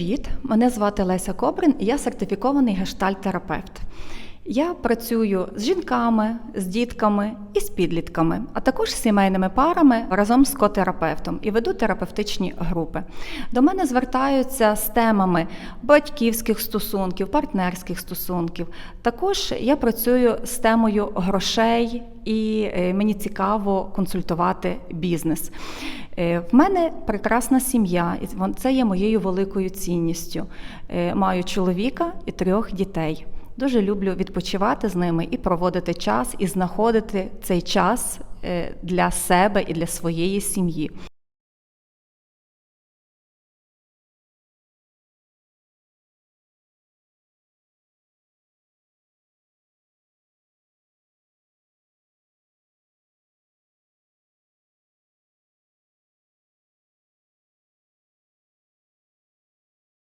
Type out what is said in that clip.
Привіт, мене звати Леся Кобрин, і я сертифікований гештальт-терапевт. Я працюю з жінками, з дітками і з підлітками, а також з сімейними парами разом з котерапевтом і веду терапевтичні групи. До мене звертаються з темами батьківських стосунків, партнерських стосунків. Також я працюю з темою грошей, і е, мені цікаво консультувати бізнес. Е, В мене прекрасна сім'я, і це є моєю великою цінністю. Е, Маю чоловіка і трьох дітей. Дуже люблю відпочивати з ними і проводити час, і знаходити цей час для себе і для своєї сім'ї.